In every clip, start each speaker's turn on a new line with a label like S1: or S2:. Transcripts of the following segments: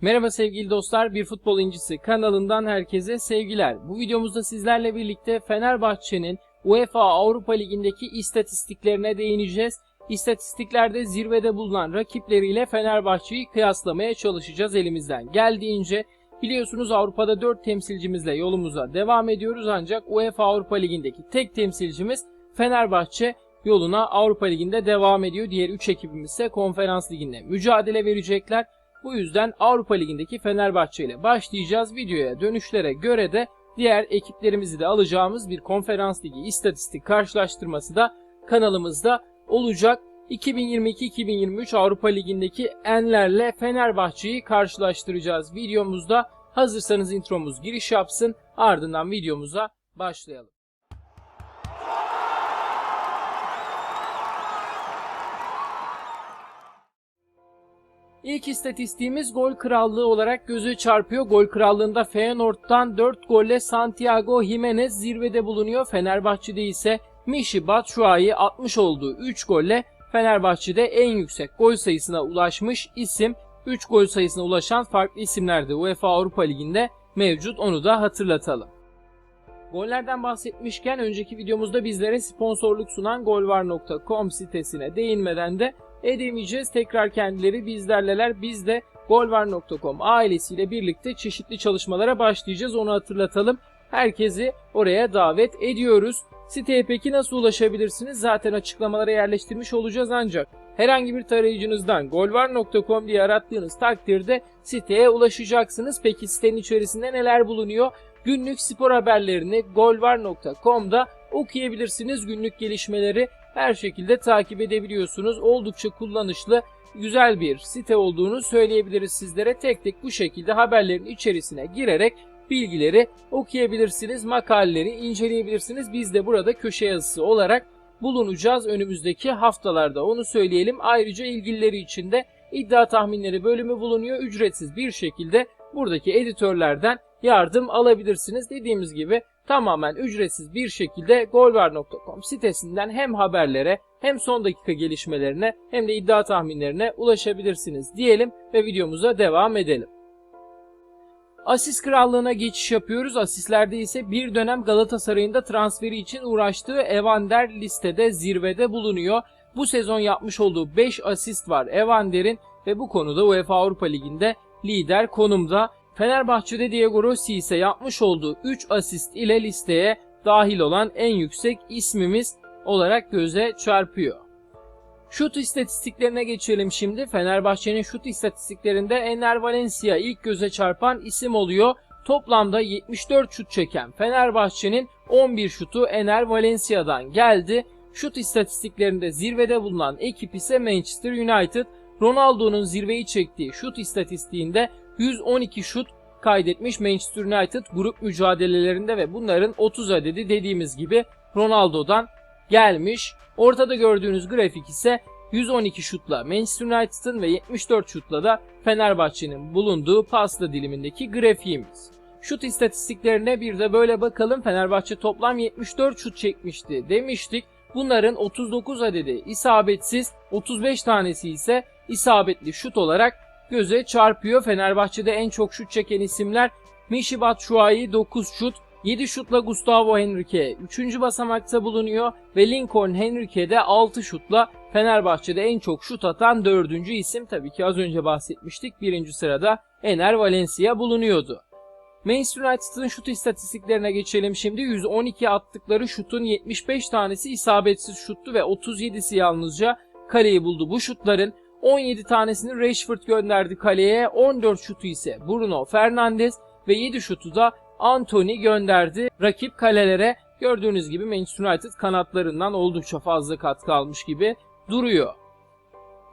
S1: Merhaba sevgili dostlar, Bir Futbol İncisi kanalından herkese sevgiler. Bu videomuzda sizlerle birlikte Fenerbahçe'nin UEFA Avrupa Ligi'ndeki istatistiklerine değineceğiz. İstatistiklerde zirvede bulunan rakipleriyle Fenerbahçe'yi kıyaslamaya çalışacağız elimizden geldiğince. Biliyorsunuz Avrupa'da 4 temsilcimizle yolumuza devam ediyoruz ancak UEFA Avrupa Ligi'ndeki tek temsilcimiz Fenerbahçe yoluna Avrupa Ligi'nde devam ediyor. Diğer 3 ekibimiz ise Konferans Ligi'nde mücadele verecekler. Bu yüzden Avrupa Ligi'ndeki Fenerbahçe ile başlayacağız. Videoya dönüşlere göre de diğer ekiplerimizi de alacağımız bir konferans ligi istatistik karşılaştırması da kanalımızda olacak. 2022-2023 Avrupa Ligi'ndeki enlerle Fenerbahçe'yi karşılaştıracağız videomuzda. Hazırsanız intromuz giriş yapsın ardından videomuza başlayalım. İlk istatistiğimiz gol krallığı olarak göze çarpıyor. Gol krallığında Feyenoord'dan 4 golle Santiago Jimenez zirvede bulunuyor. Fenerbahçe'de ise Michy Batshuayi 60 olduğu 3 golle Fenerbahçe'de en yüksek gol sayısına ulaşmış isim. 3 gol sayısına ulaşan farklı isimler de UEFA Avrupa Ligi'nde mevcut onu da hatırlatalım. Gollerden bahsetmişken önceki videomuzda bizlere sponsorluk sunan golvar.com sitesine değinmeden de edemeyeceğiz. Tekrar kendileri bizlerleler. Biz de golvar.com ailesiyle birlikte çeşitli çalışmalara başlayacağız. Onu hatırlatalım. Herkesi oraya davet ediyoruz. Siteye peki nasıl ulaşabilirsiniz? Zaten açıklamalara yerleştirmiş olacağız ancak herhangi bir tarayıcınızdan golvar.com diye arattığınız takdirde siteye ulaşacaksınız. Peki sitenin içerisinde neler bulunuyor? Günlük spor haberlerini golvar.com'da okuyabilirsiniz. Günlük gelişmeleri her şekilde takip edebiliyorsunuz. Oldukça kullanışlı, güzel bir site olduğunu söyleyebiliriz sizlere. Tek tek bu şekilde haberlerin içerisine girerek bilgileri okuyabilirsiniz, makaleleri inceleyebilirsiniz. Biz de burada köşe yazısı olarak bulunacağız önümüzdeki haftalarda onu söyleyelim. Ayrıca ilgilileri için de iddia tahminleri bölümü bulunuyor. Ücretsiz bir şekilde buradaki editörlerden yardım alabilirsiniz. Dediğimiz gibi tamamen ücretsiz bir şekilde golvar.com sitesinden hem haberlere hem son dakika gelişmelerine hem de iddia tahminlerine ulaşabilirsiniz diyelim ve videomuza devam edelim. Asist krallığına geçiş yapıyoruz. Asistlerde ise bir dönem Galatasaray'ın da transferi için uğraştığı Evander listede zirvede bulunuyor. Bu sezon yapmış olduğu 5 asist var Evander'in ve bu konuda UEFA Avrupa Ligi'nde lider konumda. Fenerbahçe'de Diego Rossi ise yapmış olduğu 3 asist ile listeye dahil olan en yüksek ismimiz olarak göze çarpıyor. Şut istatistiklerine geçelim şimdi. Fenerbahçe'nin şut istatistiklerinde Ener Valencia ilk göze çarpan isim oluyor. Toplamda 74 şut çeken Fenerbahçe'nin 11 şutu Ener Valencia'dan geldi. Şut istatistiklerinde zirvede bulunan ekip ise Manchester United. Ronaldo'nun zirveyi çektiği şut istatistiğinde 112 şut kaydetmiş Manchester United grup mücadelelerinde ve bunların 30 adedi dediğimiz gibi Ronaldo'dan gelmiş. Ortada gördüğünüz grafik ise 112 şutla Manchester United'ın ve 74 şutla da Fenerbahçe'nin bulunduğu pasta dilimindeki grafiğimiz. Şut istatistiklerine bir de böyle bakalım. Fenerbahçe toplam 74 şut çekmişti demiştik. Bunların 39 adedi isabetsiz, 35 tanesi ise isabetli şut olarak göze çarpıyor. Fenerbahçe'de en çok şut çeken isimler Michy Batshuayi 9 şut, 7 şutla Gustavo Henrique 3. basamakta bulunuyor ve Lincoln Henrique de 6 şutla Fenerbahçe'de en çok şut atan 4. isim. Tabii ki az önce bahsetmiştik. 1. sırada Ener Valencia bulunuyordu. Manchester United'ın şut istatistiklerine geçelim şimdi. 112 attıkları şutun 75 tanesi isabetsiz şuttu ve 37'si yalnızca kaleyi buldu. Bu şutların 17 tanesini Rashford gönderdi kaleye, 14 şutu ise Bruno Fernandes ve 7 şutu da Anthony gönderdi rakip kalelere. Gördüğünüz gibi Manchester United kanatlarından oldukça fazla katkı almış gibi duruyor.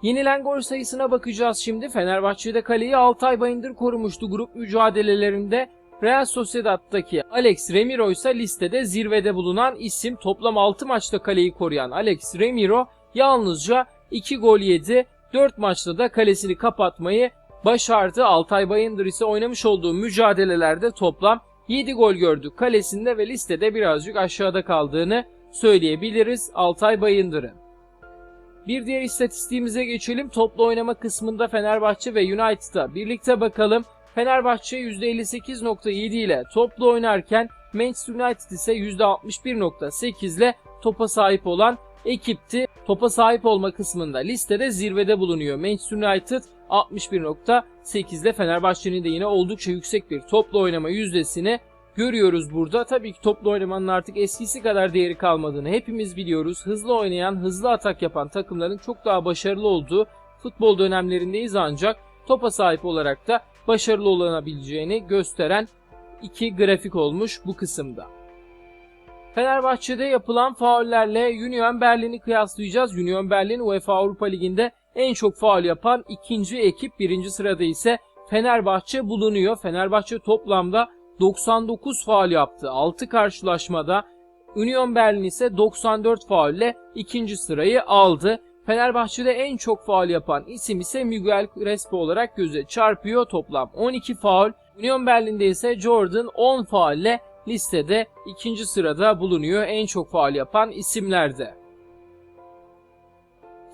S1: Yenilen gol sayısına bakacağız şimdi. Fenerbahçe'de kaleyi Altay Bayındır korumuştu grup mücadelelerinde. Real Sociedad'daki Alex Remiro ise listede zirvede bulunan isim. Toplam 6 maçta kaleyi koruyan Alex Remiro yalnızca 2 gol yedi. 4 maçta da kalesini kapatmayı başardı. Altay Bayındır ise oynamış olduğu mücadelelerde toplam 7 gol gördü kalesinde ve listede birazcık aşağıda kaldığını söyleyebiliriz Altay Bayındır'ın. Bir diğer istatistiğimize geçelim. Toplu oynama kısmında Fenerbahçe ve United'a birlikte bakalım. Fenerbahçe %58.7 ile toplu oynarken Manchester United ise %61.8 ile topa sahip olan ekipti. Topa sahip olma kısmında listede zirvede bulunuyor. Manchester United 61.8 ile Fenerbahçe'nin de yine oldukça yüksek bir toplu oynama yüzdesini görüyoruz burada. Tabii ki toplu oynamanın artık eskisi kadar değeri kalmadığını hepimiz biliyoruz. Hızlı oynayan, hızlı atak yapan takımların çok daha başarılı olduğu futbol dönemlerindeyiz ancak topa sahip olarak da başarılı olunabileceğini gösteren iki grafik olmuş bu kısımda. Fenerbahçe'de yapılan faullerle Union Berlin'i kıyaslayacağız. Union Berlin UEFA Avrupa Ligi'nde en çok faul yapan ikinci ekip. Birinci sırada ise Fenerbahçe bulunuyor. Fenerbahçe toplamda 99 faul yaptı. 6 karşılaşmada Union Berlin ise 94 faulle ikinci sırayı aldı. Fenerbahçe'de en çok faul yapan isim ise Miguel Crespo olarak göze çarpıyor. Toplam 12 faul. Union Berlin'de ise Jordan 10 faulle listede ikinci sırada bulunuyor en çok faul yapan isimlerde.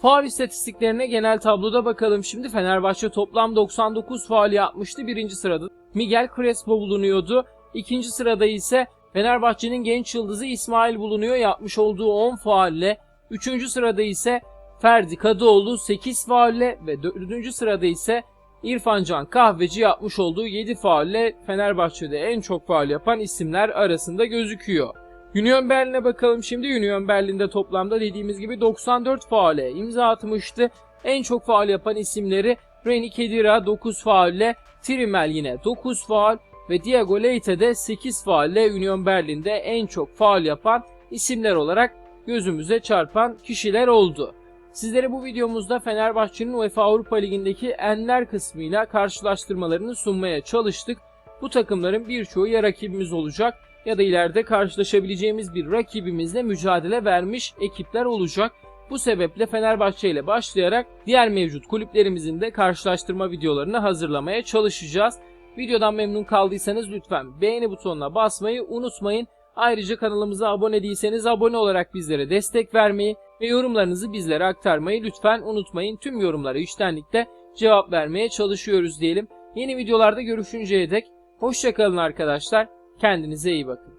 S1: Faul istatistiklerine genel tabloda bakalım. Şimdi Fenerbahçe toplam 99 faul yapmıştı. Birinci sırada Miguel Crespo bulunuyordu. İkinci sırada ise Fenerbahçe'nin genç yıldızı İsmail bulunuyor yapmış olduğu 10 faulle. Üçüncü sırada ise Ferdi Kadıoğlu 8 faulle ve dördüncü sırada ise İrfan Can Kahveci yapmış olduğu 7 faulle Fenerbahçe'de en çok faul yapan isimler arasında gözüküyor. Union Berlin'e bakalım şimdi. Union Berlin'de toplamda dediğimiz gibi 94 faule imza atmıştı. En çok faul yapan isimleri Reni Kedira 9 faulle, Trimel yine 9 faul ve Diego Leite de 8 faulle Union Berlin'de en çok faul yapan isimler olarak gözümüze çarpan kişiler oldu. Sizlere bu videomuzda Fenerbahçe'nin UEFA Avrupa Ligi'ndeki enler kısmıyla karşılaştırmalarını sunmaya çalıştık. Bu takımların birçoğu ya rakibimiz olacak ya da ileride karşılaşabileceğimiz bir rakibimizle mücadele vermiş ekipler olacak. Bu sebeple Fenerbahçe ile başlayarak diğer mevcut kulüplerimizin de karşılaştırma videolarını hazırlamaya çalışacağız. Videodan memnun kaldıysanız lütfen beğeni butonuna basmayı unutmayın. Ayrıca kanalımıza abone değilseniz abone olarak bizlere destek vermeyi ve yorumlarınızı bizlere aktarmayı lütfen unutmayın. Tüm yorumlara içtenlikle cevap vermeye çalışıyoruz diyelim. Yeni videolarda görüşünceye dek hoşçakalın arkadaşlar. Kendinize iyi bakın.